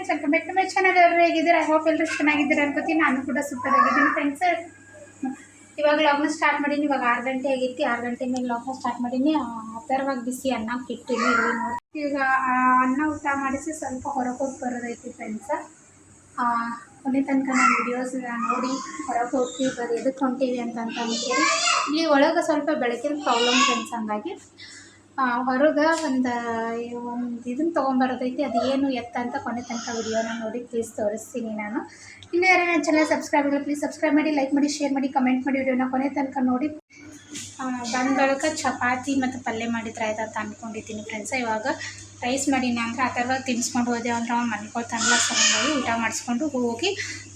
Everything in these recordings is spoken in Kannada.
Friends welcome back to my channel ಎಲ್ಲರೂ ಹೇಗಿದ್ದೀರಾ? ಐ ಹೋಪ್ ಎಲ್ಲರೂ ಚೆನ್ನಾಗಿದ್ದೀರಾ ಅನ್ಕೋತೀನಿ. ನಾನು ಕೂಡ ಸೂಪರ್ ಆಗಿದ್ದೀನಿ. ಫ್ರೆಂಡ್ಸ್ ಇವಾಗ ಲಾಗ್ನ ಸ್ಟಾರ್ಟ್ ಮಾಡೀನಿ. ಇವಾಗ ಆರು ಗಂಟೆ ಆಗೈತಿ ಆರು ಗಂಟೆ ಮೇಲೆ ಲಾಗ್ನ ಸ್ಟಾರ್ಟ್ ಮಾಡೀನಿ. ಅಪರವಾಗಿ ಬಿಸಿ ಅನ್ನ ಕಿಟ್ಟಿನಿ. ಇಲ್ಲಿ ನೋಡಿ. ಈಗ ಅನ್ನ ಊಟ ಮಾಡಿಸಿ ಸ್ವಲ್ಪ ಹೊರಗೆ ಹೋಗಿ ಬರೋದೈತಿ ಫ್ರೆಂಡ್ಸ್ ಕೊನೆ ತನಕ ನಾನು ವಿಡಿಯೋಸ್ ನೋಡಿ ಹೊರಗೆ ಹೋಗಿ ಬರೀ ಎದಕ್ಕೆ ಹೊಂಟೀವಿ ಅಂತ ಅಂತ ಇಲ್ಲಿ ಒಳಗೆ ಸ್ವಲ್ಪ ಬೆಳಕಿನ ಪ್ರಾಬ್ಲಮ್ ಫ್ರೆಂಡ್ಸ್ ಹಂಗಾಗಿ ಹೊರಗೆ ಒಂದು ಒಂದು ಇದನ್ನು ತೊಗೊಂಬರೋದೈತಿ, ಅದು ಏನು ಎತ್ತ ಅಂತ ಕೊನೆ ತನಕ ವಿಡಿಯೋನ ನೋಡಿ ಪ್ಲೀಸ್ ತೋರಿಸ್ತೀನಿ ನಾನು. ಇನ್ನು ಯಾರು ನನ್ನ ಚಾನಲ್ ಸಬ್ಸ್ಕ್ರೈಬ್ ಪ್ಲೀಸ್ ಸಬ್ಸ್ಕ್ರೈಬ್ ಮಾಡಿ ಲೈಕ್ ಮಾಡಿ ಶೇರ್ ಮಾಡಿ ಕಮೆಂಟ್ ಮಾಡಿ ವಿಡಿಯೋನ ಕೊನೆ ತನಕ ನೋಡಿ. ಬಂದ ಬಳಿಕ ಚಪಾತಿ ಮತ್ತು ಪಲ್ಯ ಮಾಡಿದ್ರೆ ಅಂತ ಅಂದ್ಕೊಂಡಿದ್ದೀನಿ ಫ್ರೆಂಡ್ಸ ಇವಾಗ ರೈಸ್ ಮಾಡೀನಿ ಅಂದ್ರೆ ಆ ತಿನ್ಸ್ಕೊಂಡು ಹೋದೆ ಅಂದ್ರೆ ಅವ್ನು ಮನ್ಕೊಳ್ತಾನಲ್ಲ ಸೊ ಹಂಗಾಗಿ ಊಟ ಮಾಡಿಸ್ಕೊಂಡು ಹೋಗಿ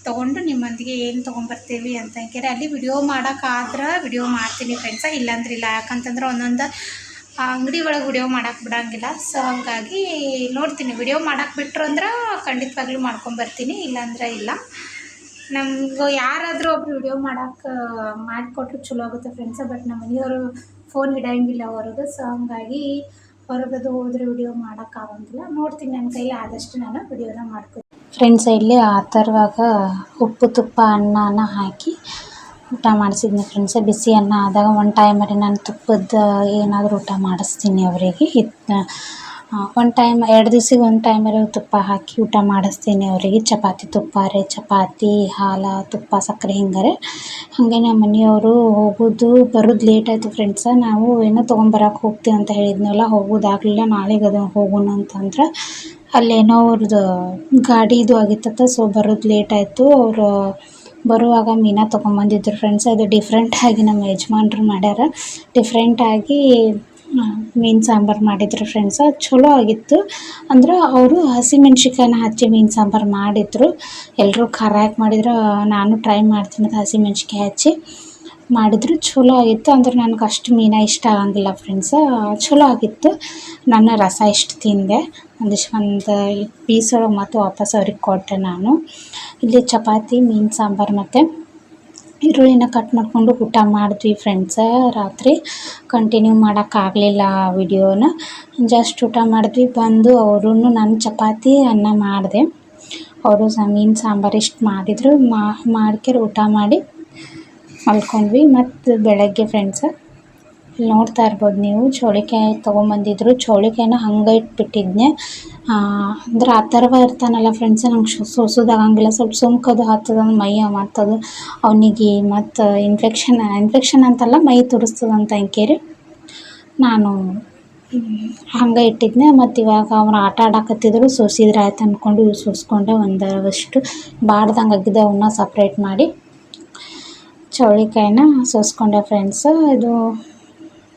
ತೊಗೊಂಡು ನಿಮ್ಮೊಂದಿಗೆ ಏನು ತೊಗೊಂಬರ್ತೀವಿ ಅಂತ ಕೇಳಿ. ಅಲ್ಲಿ ವಿಡಿಯೋ ಮಾಡೋಕ್ಕಾದ್ರೆ ವಿಡಿಯೋ ಮಾಡ್ತೀನಿ ಫ್ರೆಂಡ್ಸ ಇಲ್ಲಾಂದ್ರೆ ಇಲ್ಲ, ಯಾಕಂತಂದ್ರೆ ಒಂದೊಂದು ಅಂಗಡಿ ಒಳಗೆ ವಿಡಿಯೋ ಮಾಡೋಕೆ ಬಿಡೋಂಗಿಲ್ಲ. ಸೊ ಹಾಗಾಗಿ ನೋಡ್ತೀನಿ. ವಿಡಿಯೋ ಮಾಡೋಕೆ ಬಿಟ್ರು ಅಂದ್ರೆ ಖಂಡಿತವಾಗ್ಲೂ ಮಾಡ್ಕೊಂಬರ್ತೀನಿ ಇಲ್ಲಾಂದ್ರೆ ಇಲ್ಲ. ನಮ್ಗೆ ಯಾರಾದರೂ ಒಬ್ರು ವಿಡಿಯೋ ಮಾಡೋಕೆ ಮಾಡಿಕೊಟ್ರೆ ಚಲೋ ಆಗುತ್ತೆ ಫ್ರೆಂಡ್ಸ ಬಟ್ ನಮ್ಮ ಮನೆಯವರು ಫೋನ್ ಹಿಡಿಯಂಗಿಲ್ಲ ಹೊರಗೆ ಸೊ ಹಂಗಾಗಿ ಹೊರಗದು ಹೋದ್ರೆ ವಿಡಿಯೋ ಮಾಡೋಕ್ಕಾಗಂಗಿಲ್ಲ ನೋಡ್ತೀನಿ. ನನ್ನ ಕೈಲಿ ಆದಷ್ಟು ನಾನು ವಿಡಿಯೋನ ಮಾಡ್ಕೊತೀನಿ. ಫ್ರೆಂಡ್ಸ್ ಇಲ್ಲಿ ಆ ಥರವಾಗ ಉಪ್ಪು ತುಪ್ಪ, ಅನ್ನನ ಹಾಕಿ ಊಟ ಮಾಡಿಸಿದ್ನಿ ಫ್ರೆಂಡ್ಸ್ ಬಿಸಿ ಅನ್ನ ಆದಾಗ ಒಂದು ಟೈಮಲ್ಲಿ ನಾನು ತುಪ್ಪದ ಏನಾದರೂ ಊಟ ಮಾಡಿಸ್ತೀನಿ ಅವರಿಗೆ. ಒಂದು ಟೈಮ್ ಎರಡು ದಿವ್ಸಕ್ಕೆ ಒಂದು ಟೈಮಲ್ಲಿ ತುಪ್ಪ ಹಾಕಿ ಊಟ ಮಾಡಿಸ್ತೀನಿ ಅವರಿಗೆ. ಚಪಾತಿ ತುಪ್ಪಾರೆ ಚಪಾತಿ, ಹಾಲು, ತುಪ್ಪ, ಸಕ್ಕರೆ ಹಿಂಗಾರೆ. ಹಾಗೆ ನಮ್ಮ ಮನೆಯವರು ಹೋಗೋದು, ಬರೋದು ಲೇಟ್ ಆಯಿತು ಫ್ರೆಂಡ್ಸ ನಾವು ಏನೋ ತೊಗೊಂಬರಕ್ಕೆ ಹೋಗ್ತೀವಿ ಅಂತ ಹೇಳಿದ್ನಲ್ಲ, ಹೋಗೋದಾಗಲಿಲ್ಲ, ನಾಳೆಗೆ ಅದು ಹೋಗೋಣ ಅಂತಂದ್ರೆ ಅಲ್ಲೇನೋ ಅವ್ರದ್ದು ಗಾಡಿದು ಆಗಿತ್ತತ್ತ ಸೊ ಬರೋದು ಲೇಟ್ ಆಯಿತು. ಅವರು ಬರುವಾಗ ಮೀನಾ ಬಂದಿದ್ರು ಫ್ರೆಂಡ್ಸ್ ಅದು ಡಿಫ್ರೆಂಟಾಗಿ ನಮ್ಮ ಯಜಮಾನ್ರು ಮಾಡ್ಯಾರ. ಡಿಫ್ರೆಂಟಾಗಿ ಮೀನು ಸಾಂಬಾರು ಮಾಡಿದ್ರು ಅದು ಚಲೋ ಆಗಿತ್ತು. ಅಂದ್ರೆ ಅವರು ಹಸಿಮೆಣ್ಸಿಕಾಯಿನ ಹಚ್ಚಿ ಮೀನು ಸಾಂಬಾರು ಮಾಡಿದ್ರು. ಎಲ್ಲರೂ ಖಾರ ಹಾಕಿ ಮಾಡಿದ್ರು. ನಾನು ಟ್ರೈ ಮಾಡ್ತೀನಿ ಹಸಿಮೆಣ್ಸಿಕಾಯಿ ಹಚ್ಚಿ. ಮಾಡಿದ್ರು ಚಲೋ ಆಗಿತ್ತು. ಅಂದ್ರೆ ನನಗೆ ಅಷ್ಟು ಮೀನು ಇಷ್ಟ ಆಗಂಗಿಲ್ಲ ಫ್ರೆಂಡ್ಸ್ ಚಲೋ ಆಗಿತ್ತು. ನನ್ನ ರಸ ಇಷ್ಟು ತಿಂದೆ. ಒಂದಿಷ್ಟು ಒಂದು ಪೀಸ್ ಒಳಗೆ ಮತ್ತು ವಾಪಸ್ ಅವ್ರಿಗೆ ಕೊಟ್ಟೆ ನಾನು. ಇಲ್ಲಿ ಚಪಾತಿ, ಮೀನು, ಸಾಂಬಾರು ಮತ್ತು ಈರುಳ್ಳಿನ ಕಟ್ ಮಾಡಿಕೊಂಡು ಊಟ ಮಾಡಿದ್ವಿ ಫ್ರೆಂಡ್ಸ ರಾತ್ರಿ ಕಂಟಿನ್ಯೂ ಮಾಡೋಕ್ಕಾಗಲಿಲ್ಲ ವಿಡಿಯೋನ. ಜಸ್ಟ್ ಊಟ ಮಾಡಿದ್ವಿ. ಬಂದು ಅವರು ನಾನು ಚಪಾತಿ, ಅನ್ನ ಮಾಡಿದೆ. ಅವರು ಮೀನು, ಸಾಂಬಾರು ಇಷ್ಟು ಮಾಡಿದರು. ಮಾಡ್ಕೊಂಡು ಊಟ ಮಾಡಿ ಮಲ್ಕೊಂಡ್ವಿ. ಮತ್ತು ಬೆಳಗ್ಗೆ ಫ್ರೆಂಡ್ಸ ಇಲ್ಲಿ ನೋಡ್ತಾ ಇರ್ಬೋದು ನೀವು, ಚೌಳಿಕಾಯಿ ತೊಗೊಂಬಂದಿದ್ರು. ಚೌಳಿಕಾಯಿನ ಹಂಗೆ ಇಟ್ಬಿಟ್ಟಿದ್ನೆ. ಅಂದ್ರೆ ಆ ಥರವ ಇರ್ತಾನಲ್ಲ ಫ್ರೆಂಡ್ಸ್ ನಂಗೆ ಸೋಸೋದಾಗಂಗಿಲ್ಲ ಸ್ವಲ್ಪ ಸುಮ್ಕದು ಹತ್ತದ ಮೈಯ ಮಾಡ್ತದೆ. ಅವನಿಗೆ ಮತ್ತು ಇನ್ಫೆಕ್ಷನ್ ಇನ್ಫೆಕ್ಷನ್ ಅಂತಲ್ಲ ಮೈ ತುರಿಸ್ತದಂತ ಅಂಕೇರಿ. ನಾನು ಹಂಗೆ ಇಟ್ಟಿದ್ನೆ. ಮತ್ತು ಇವಾಗ ಅವ್ನು ಆಟ ಆಡಕತ್ತಿದ್ರು. ಸೋಸಿದ್ರೆ ಆಯ್ತು ಅಂದ್ಕೊಂಡು ಸೋಸ್ಕೊಂಡೆ ಒಂದಷ್ಟು ಬಾಡ್ದಂಗೆ ಆಗಿದ್ದೆ ಅವನ್ನ ಸಪ್ರೇಟ್ ಮಾಡಿ. ಚೌಳಿಕಾಯಿನ ಸೋಸ್ಕೊಂಡೆ ಫ್ರೆಂಡ್ಸ್ ಇದು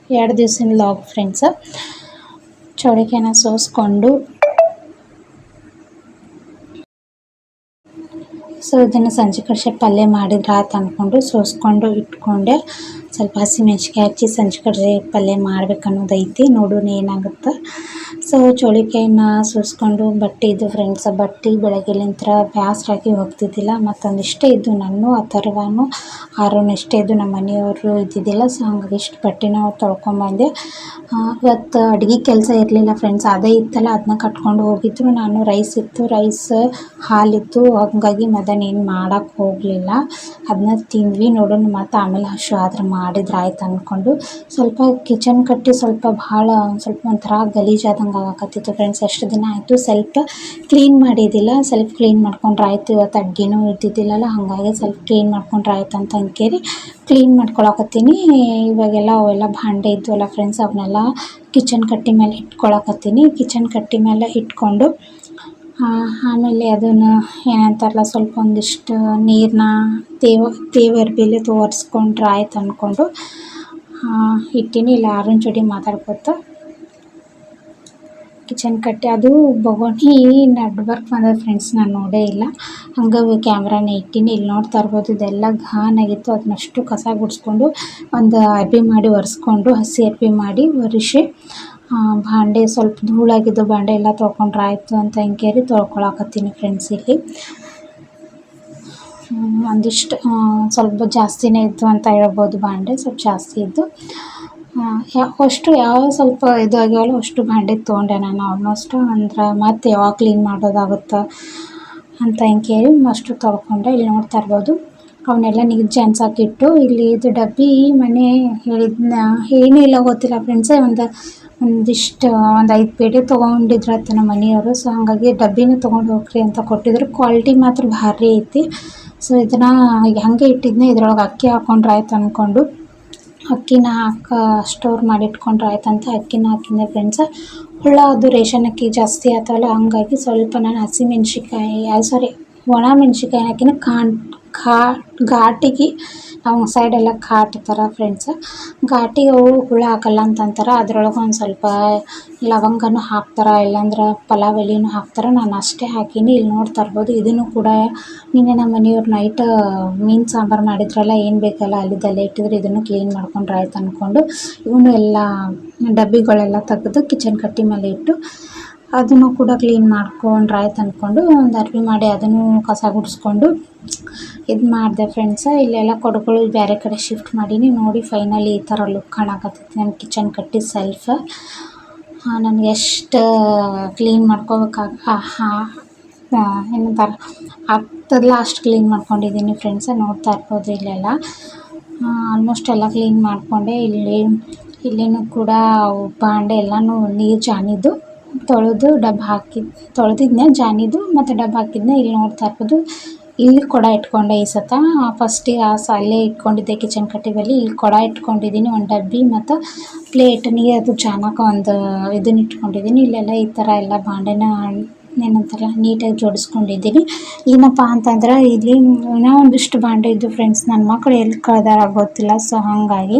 ಎರಡು ದಿವ್ಸಿನ ಲಾಗ್ ಫ್ರೆಂಡ್ಸ್ ಚೌಳಿಕಾಯಿನ ಸೋಸ್ಕೊಂಡು ಸೊ, ಇದನ್ನು ಸಂಜೆ ಕಡೆ ಪಲ್ಯ ಮಾಡಿದ್ರೆ ಆತ ಅಂದ್ಕೊಂಡು ಸೋಸ್ಕೊಂಡು ಇಟ್ಕೊಂಡೆ. ಸ್ವಲ್ಪ ಹಸಿಮೆಣ್ಸಿಕಾಯಿ ಹಚ್ಚಿ ಸಂಜೆ ಕಡೆ ಪಲ್ಯ ಮಾಡ್ಬೇಕು ಅನ್ನೋದೈತಿ ನೋಡೋಣ ಏನಾಗುತ್ತೆ. ಸೊ ಚೌಳಿಕಾಯಿನ ಸುರಿಸ್ಕೊಂಡು ಬಟ್ಟೆ ಇದು ಫ್ರೆಂಡ್ಸ್ ಬಟ್ಟೆ ಬೆಳಗ್ಗೆಲಿಂತ್ರ ಬ್ಯಾಸರಾಗಿ ಹೋಗ್ತಿದ್ದಿಲ್ಲ. ಮತ್ತೊಂದಿಷ್ಟೇ ಇದ್ದು ನಾನು ಆ ಥರವೂ ಆರೋನ್ ಇಷ್ಟೇ ಇದ್ದು ನಮ್ಮ ಮನೆಯವರು ಇದ್ದಿದ್ದಿಲ್ಲ. ಸೊ ಹಂಗಾಗಿ ಇಷ್ಟು ಬಟ್ಟೆನ ತೊಳ್ಕೊಂಬಂದೆ ಇವತ್ತು ಅಡುಗೆ ಕೆಲಸ ಇರಲಿಲ್ಲ ಫ್ರೆಂಡ್ಸ್ ಅದೇ ಇತ್ತಲ್ಲ ಅದನ್ನ ಕಟ್ಕೊಂಡು ಹೋಗಿದ್ರು. ನಾನು ರೈಸ್ ಇತ್ತು ರೈಸ್ ಹಾಲಿತ್ತು. ಹಂಗಾಗಿ ಮದನ್ ಏನು ಮಾಡೋಕ್ಕೆ ಹೋಗಲಿಲ್ಲ. ಅದನ್ನ ತಿಂದ್ವಿ ನೋಡೋಣ ಮತ್ತು ಆಮೇಲೆ ಹಶು ಆದ್ರೆ ಮಾಡಿದ್ರೆ ಆಯ್ತು ಅಂದ್ಕೊಂಡು ಸ್ವಲ್ಪ ಕಿಚನ್ ಕಟ್ಟಿ ಸ್ವಲ್ಪ ಭಾಳ ಸ್ವಲ್ಪ ಒಂಥರ ಗಲೀಜಾದಂಗೆ ಆಗಕತ್ತಿತ್ತು ಫ್ರೆಂಡ್ಸ್ ಎಷ್ಟು ದಿನ ಆಯಿತು, ಸ್ವಲ್ಪ ಕ್ಲೀನ್ ಮಾಡಿದ್ದಿಲ್ಲ. ಸ್ವಲ್ಪ ಕ್ಲೀನ್ ಮಾಡ್ಕೊಂಡ್ರೆ ಆಯ್ತು. ಇವತ್ತು ಅಡ್ಗೆನೂ ಇದ್ದಿದ್ದಿಲ್ಲಲ್ಲ, ಹಾಗಾಗಿ ಸ್ವಲ್ಪ ಕ್ಲೀನ್ ಮಾಡ್ಕೊಂಡ್ರೆ ಆಯ್ತು ಅಂತ ಅಂಕೇರಿ ಕ್ಲೀನ್ ಮಾಡ್ಕೊಳಕತ್ತೀನಿ. ಇವಾಗೆಲ್ಲ ಅವೆಲ್ಲ ಭಾಂಡೆ ಇದ್ವಲ್ಲ ಫ್ರೆಂಡ್ಸ್ ಅವನ್ನೆಲ್ಲ ಕಿಚನ್ ಕಟ್ಟಿ ಮೇಲೆ ಇಟ್ಕೊಳಕತ್ತೀನಿ. ಕಿಚನ್ ಕಟ್ಟಿ ಮೇಲೆ ಇಟ್ಕೊಂಡು ಆಮೇಲೆ ಅದನ್ನು ಏನಂತಾರಲ್ಲ ಸ್ವಲ್ಪ ಒಂದಿಷ್ಟು ನೀರನ್ನ ತೇವ ತೇವರ್ ಬೇಲೆ ತೋರಿಸ್ಕೊಂಡ್ರೆ ಆಯ್ತು ಅಂದ್ಕೊಂಡು ಇಟ್ಟಿನಿ. ಇಲ್ಲ ಆರನ್ ಜೋಡಿ ಮಾತಾಡ್ಕೊತ ಕಿಚನ್ ಕಟ್ಟೆ, ಅದು ಬೊಗೋಣಿ ನಡ್ಬರ್ಕ್ ಬಂದದ ಫ್ರೆಂಡ್ಸ್ ನಾನು ನೋಡೇ ಇಲ್ಲ. ಹಂಗೆ ಕ್ಯಾಮ್ರಾನ ಇಟ್ಟಿನಿ ಇಲ್ಲಿ ನೋಡ್ತಾ ಇರ್ಬೋದು, ಇದೆಲ್ಲ ಘಾನ್ ಆಗಿತ್ತು ಅದನ್ನಷ್ಟು ಕಸ ಗುಡಿಸ್ಕೊಂಡು, ಒಂದು ಅರ್ಬಿ ಮಾಡಿ ಒರೆಸ್ಕೊಂಡು, ಹಸಿ ಅರ್ಬಿ ಮಾಡಿ ಒರೆಸಿ ಭಾಂಡೆ ಸ್ವಲ್ಪ ಧೂಳಾಗಿದ್ದು, ಭಾಂಡೆ ಎಲ್ಲ ತೊಳ್ಕೊಂಡ್ರೆ ಆಯಿತು ಅಂತ ಹಿಂಗೇರಿ ತೊಳ್ಕೊಳಕತ್ತೀನಿ ಫ್ರೆಂಡ್ಸ್ ಇಲ್ಲಿ. ಒಂದಿಷ್ಟು ಸ್ವಲ್ಪ ಜಾಸ್ತಿನೇ ಇತ್ತು ಅಂತ ಹೇಳ್ಬೋದು, ಭಾಂಡೆ ಸ್ವಲ್ಪ ಜಾಸ್ತಿ ಇದ್ದು. ಅಷ್ಟು ಯಾವ ಸ್ವಲ್ಪ ಇದು ಅಷ್ಟು ಭಾಂಡೆ ತೊಗೊಂಡೆ ನಾನು ಆಲ್ಮೋಸ್ಟ್ ಅಂದ್ರೆ ಮತ್ತೆ ಯಾವಾಗ ಕ್ಲೀನ್ ಮಾಡೋದಾಗುತ್ತೆ ಅಂತ ಹಿಂಗೆ ಕೇಳಿ ಅಷ್ಟು ತೊಳ್ಕೊಂಡೆ. ಇಲ್ಲಿ ನೋಡ್ತಾ ಇರ್ಬೋದು, ಅವನ್ನೆಲ್ಲ ನೀರು ಜಾನ್ಸಾಕಿಟ್ಟು ಇಲ್ಲಿ ಇದು ಡಬ್ಬಿ ಮನೆ ಹೇಳಿದ್ನ, ಏನೂ ಇಲ್ಲ ಗೊತ್ತಿಲ್ಲ ಫ್ರೆಂಡ್ಸೇ ಒಂದು, ಒಂದಿಷ್ಟು, ಒಂದು ಐದು ಪೇಟೆ ತೊಗೊಂಡಿದ್ರತ್ತ ನಮ್ಮ ಮನೆಯವರು. ಸೊ ಹಾಗಾಗಿ ಡಬ್ಬಿನೂ ತೊಗೊಂಡು ಹೋಗ್ರಿ ಅಂತ ಕೊಟ್ಟಿದ್ರು. ಕ್ವಾಲಿಟಿ ಮಾತ್ರ ಭಾರಿ ಐತಿ. ಸೊ ಇದನ್ನು ಹಾಗೆ ಇಟ್ಟಿದ್ನೆ, ಇದ್ರೊಳಗೆ ಅಕ್ಕಿ ಹಾಕ್ಕೊಂಡ್ರೆ ಆಯ್ತು ಅಂದ್ಕೊಂಡು ಅಕ್ಕಿನ ಹಾಕ ಸ್ಟೋರ್ ಮಾಡಿ ಇಟ್ಕೊಂಡ್ರೆ ಆಯ್ತಂತ ಅಕ್ಕಿನ ಹಾಕಿದ್ದೆ ಫ್ರೆಂಡ್ಸ್ ಹುಳ ಅದು ರೇಷನ್ ಅಕ್ಕಿ ಜಾಸ್ತಿ ಆಯ್ತಲ್ಲ ಹಂಗಾಗಿ ಸ್ವಲ್ಪ ನಾನು ಹಸಿಮೆಣ್ಸಿಕಾಯಿ ಸಾರಿ ಒಣ ಮೆಣ್ಸಿನ್ಕಾಯಿ ಹಾಕಿನ ಕಾಣ್ ಕಾ, ಘಾಟಿಗೆ ನಮ್ಮ ಸೈಡೆಲ್ಲ ಘಾಟ್ ಥರ ಫ್ರೆಂಡ್ಸ್ ಘಾಟಿಗೆ ಅವು ಹುಳ ಹಾಕಲ್ಲ ಅಂತ ಅಂತಾರೆ ಅದ್ರೊಳಗೆ ಒಂದು ಸ್ವಲ್ಪ ಲವಂಗನೂ ಹಾಕ್ತಾರೆ, ಇಲ್ಲಾಂದ್ರೆ ಪಲಾವ್ ಎಲೆನೂ ಹಾಕ್ತಾರೆ, ನಾನು ಅಷ್ಟೇ ಹಾಕೀನಿ ಇಲ್ಲಿ ನೋಡ್ತಾ ಇರ್ಬೋದು ಇದನ್ನು ಕೂಡ ನಿನ್ನೆ ನಮ್ಮ ಮನೆಯವ್ರು ನೈಟ್ ಮೀನು ಸಾಂಬಾರು ಮಾಡಿದ್ರಲ್ಲ, ಏನು ಬೇಕಲ್ಲ ಅಲ್ಲಿದ್ದಲ್ಲೇ ಇಟ್ಟಿದ್ರೆ, ಇದನ್ನು ಕ್ಲೀನ್ ಮಾಡ್ಕೊಂಡ್ರೆ ಆಯ್ತು ಅಂದ್ಕೊಂಡು ಇವನು ಎಲ್ಲ ಡಬ್ಬಿಗಳೆಲ್ಲ ತೆಗೆದು ಕಿಚನ್ ಕಟ್ಟಿ ಮೇಲೆ ಇಟ್ಟು ಅದನ್ನು ಕೂಡ ಕ್ಲೀನ್ ಮಾಡ್ಕೊಂಡ್ರೆ ಆಯ್ತು ಅಂದ್ಕೊಂಡು ಒಂದು ಅರ್ವಿ ಮಾಡಿ ಅದನ್ನು ಕಸ ಗುಡಿಸ್ಕೊಂಡು ಇದು ಮಾಡಿದೆ ಫ್ರೆಂಡ್ಸ ಇಲ್ಲೆಲ್ಲ ಕೊಡಗಳು ಬೇರೆ ಕಡೆ ಶಿಫ್ಟ್ ಮಾಡೀನಿ. ನೋಡಿ ಫೈನಲಿ ಈ ಥರ ಲುಕ್ ಕಾಣಕತ್ತೈತಿ ನನ್ನ ಕಿಚನ್ ಕಟ್ಟಿ ಸೆಲ್ಫ್ ನನಗೆ ಎಷ್ಟು ಕ್ಲೀನ್ ಮಾಡ್ಕೋಬೇಕಾಗ ಏನಂತಾರೆ ಆಗ್ತದಲ್ಲ ಅಷ್ಟು ಕ್ಲೀನ್ ಮಾಡ್ಕೊಂಡಿದ್ದೀನಿ ಫ್ರೆಂಡ್ಸ ನೋಡ್ತಾ ಇರ್ಬೋದು ಇಲ್ಲೆಲ್ಲ. ಆಲ್ಮೋಸ್ಟ್ ಎಲ್ಲ ಕ್ಲೀನ್ ಮಾಡಿಕೊಂಡೆ. ಇಲ್ಲಿ, ಇಲ್ಲಿನೂ ಕೂಡ ಬಾಂಡೆ ಎಲ್ಲನೂ ನೀರು ಜಾನಿದ್ದು. ತೊಳೆದು ಡಬ್ಬ ಹಾಕಿ, ತೊಳೆದಿದ್ನ ಜಾನಿದು ಮತ್ತು ಡಬ್ಬ ಹಾಕಿದ್ನ ಇಲ್ಲಿ ನೋಡ್ತಾ ಇರ್ಬೋದು. ಇಲ್ಲಿ ಕೊಡ ಇಟ್ಕೊಂಡೆ ಈ ಸತ. ಫಸ್ಟಿಗೆ ಆ ಅಲ್ಲೇ ಇಟ್ಕೊಂಡಿದ್ದೆ ಕಿಚನ್ ಕಟ್ಟಿ ಬಳಿ ಇಲ್ಲಿ ಕೊಡ ಇಟ್ಕೊಂಡಿದ್ದೀನಿ, ಒಂದು ಡಬ್ಬಿ ಮತ್ತು ಪ್ಲೇಟ್ ನೀರದು ಜಾನಕ್ಕೆ ಒಂದು ಇದನ್ನ ಇಟ್ಕೊಂಡಿದ್ದೀನಿ. ಇಲ್ಲೆಲ್ಲ ಈ ಥರ ಎಲ್ಲ ಬಾಂಡೆನ ಏನಂತಾರಲ್ಲ, ನೀಟಾಗಿ ಜೋಡಿಸ್ಕೊಂಡಿದ್ದೀನಿ. ಏನಪ್ಪ ಅಂತಂದ್ರೆ ಇಲ್ಲಿ ಇನ್ನೂ ಒಂದಿಷ್ಟು ಬಾಂಡೆ ಇದ್ದು ಫ್ರೆಂಡ್ಸ್ ನನ್ನ ಮಕ್ಕಳು ಎಲ್ಲಿ ಕಳ್ದಾರ ಗೊತ್ತಿಲ್ಲ ಸೊ ಹಾಗಾಗಿ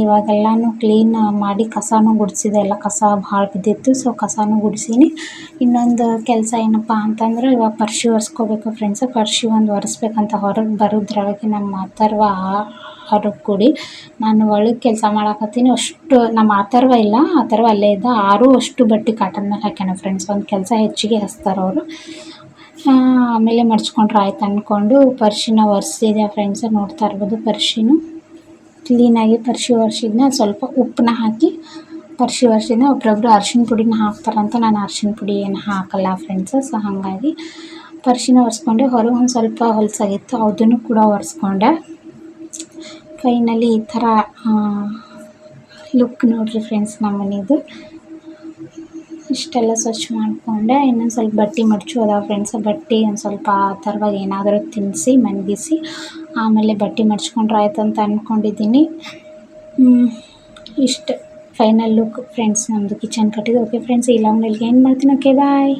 ಇವಾಗೆಲ್ಲನೂ ಕ್ಲೀನ್ ಮಾಡಿ ಕಸಾನು ಗುಡಿಸಿದೆ. ಎಲ್ಲ ಕಸ ಭಾಳ ಬಿದ್ದಿತ್ತು ಸೊ ಕಸನೂ ಗುಡಿಸೀನಿ. ಇನ್ನೊಂದು ಕೆಲಸ ಏನಪ್ಪ ಅಂತಂದ್ರೆ, ಇವಾಗ ಪರ್ಶಿ ಒರೆಸ್ಕೋಬೇಕು ಫ್ರೆಂಡ್ಸ್ ಪರ್ಶಿ ಒಂದು ಒರೆಸ್ಬೇಕಂತ ಹೊರಗೆ ಬರೋದ್ರೊಳಗೆ ನಮ್ಮ ಅಥರ್ವ ಹೊರಗೆ ಕೂಡಿ ನಾನು ಒಳಗೆ ಕೆಲಸ ಮಾಡಕತ್ತೀನಿ. ಅಷ್ಟು ನಮ್ಮ ಅಥರ್ವ ಇಲ್ಲ, ಅಥರ್ವ ಅಲ್ಲೇ ಇದ್ದ, ಆರು ಅಷ್ಟು ಬಟ್ಟೆ ಕಾಟನ್ ಮೇಲೆ ಹಾಕ್ಯಾನ ಫ್ರೆಂಡ್ಸ್ ಒಂದು ಕೆಲಸ ಹೆಚ್ಚಿಗೆ ಹಚ್ತಾರೆ ಅವರು. ಆಮೇಲೆ ಮಡ್ಚ್ಕೊಂಡ್ರೆ ಆಯ್ತು ಅಂದ್ಕೊಂಡು ಪರ್ಶಿನ ಒರೆಸಿದೆ ಫ್ರೆಂಡ್ಸ್ ನೋಡ್ತಾ ಇರ್ಬೋದು ಪರ್ಶಿನು. ಕ್ಲೀನಾಗಿ ಪರ್ಶಿ ಒರ್ಸಿದ್ನ ಸ್ವಲ್ಪ ಉಪ್ಪನ್ನ ಹಾಕಿ ಪರ್ಶಿ ಒರ್ಸಿದ್ನ ಒಬ್ಬೊಬ್ರು ಅರ್ಶಿಣ ಪುಡಿನ ಹಾಕ್ತಾರಂತ ನಾನು ಅರ್ಶಿಣ ಪುಡಿ ಏನು ಹಾಕಲ್ಲ ಫ್ರೆಂಡ್ಸು ಸೊ ಹಾಗಾಗಿ ಪರ್ಶಿನ ಒರೆಸ್ಕೊಂಡೆ. ಹೊರಗೆ ಒಂದು ಸ್ವಲ್ಪ ಹೊಲಸಾಗಿತ್ತು, ಅದನ್ನು ಕೂಡ ಒರೆಸ್ಕೊಂಡೆ. ಫೈನಲಿ ಈ ಥರ ಲುಕ್ ನೋಡಿರಿ ಫ್ರೆಂಡ್ಸ್ ನಮ್ಮ ಮನೆಯದು ಇಷ್ಟೆಲ್ಲ ಸ್ವಚ್ಛ ಮಾಡಿಕೊಂಡೆ, ಇನ್ನೊಂದು ಸ್ವಲ್ಪ ಬಟ್ಟೆ ಮಡಚು ಫ್ರೆಂಡ್ಸ್ ಬಟ್ಟೆ ಒಂದು ಸ್ವಲ್ಪ ಆ ಥರವಾಗಿ ಏನಾದರೂ ತಿನ್ನಿಸಿ ಮಲಗಿಸಿ ಆಮೇಲೆ ಬಟ್ಟೆ ಮಡ್ಚ್ಕೊಂಡ್ರೆ ಅಂತ ಅಂದ್ಕೊಂಡಿದ್ದೀನಿ ಇಷ್ಟು. ಫೈನಲ್ ಲುಕ್ ಫ್ರೆಂಡ್ಸ್ ನಮ್ಮದು ಕಿಚನ್ ಕಟ್ಟಿದ್ದು. ಓಕೆ ಫ್ರೆಂಡ್ಸ್ ಈ ಲಾಂಗ್ನಲ್ಲಿ ಏನು ಮಾಡ್ತೀನಿ? Okay bye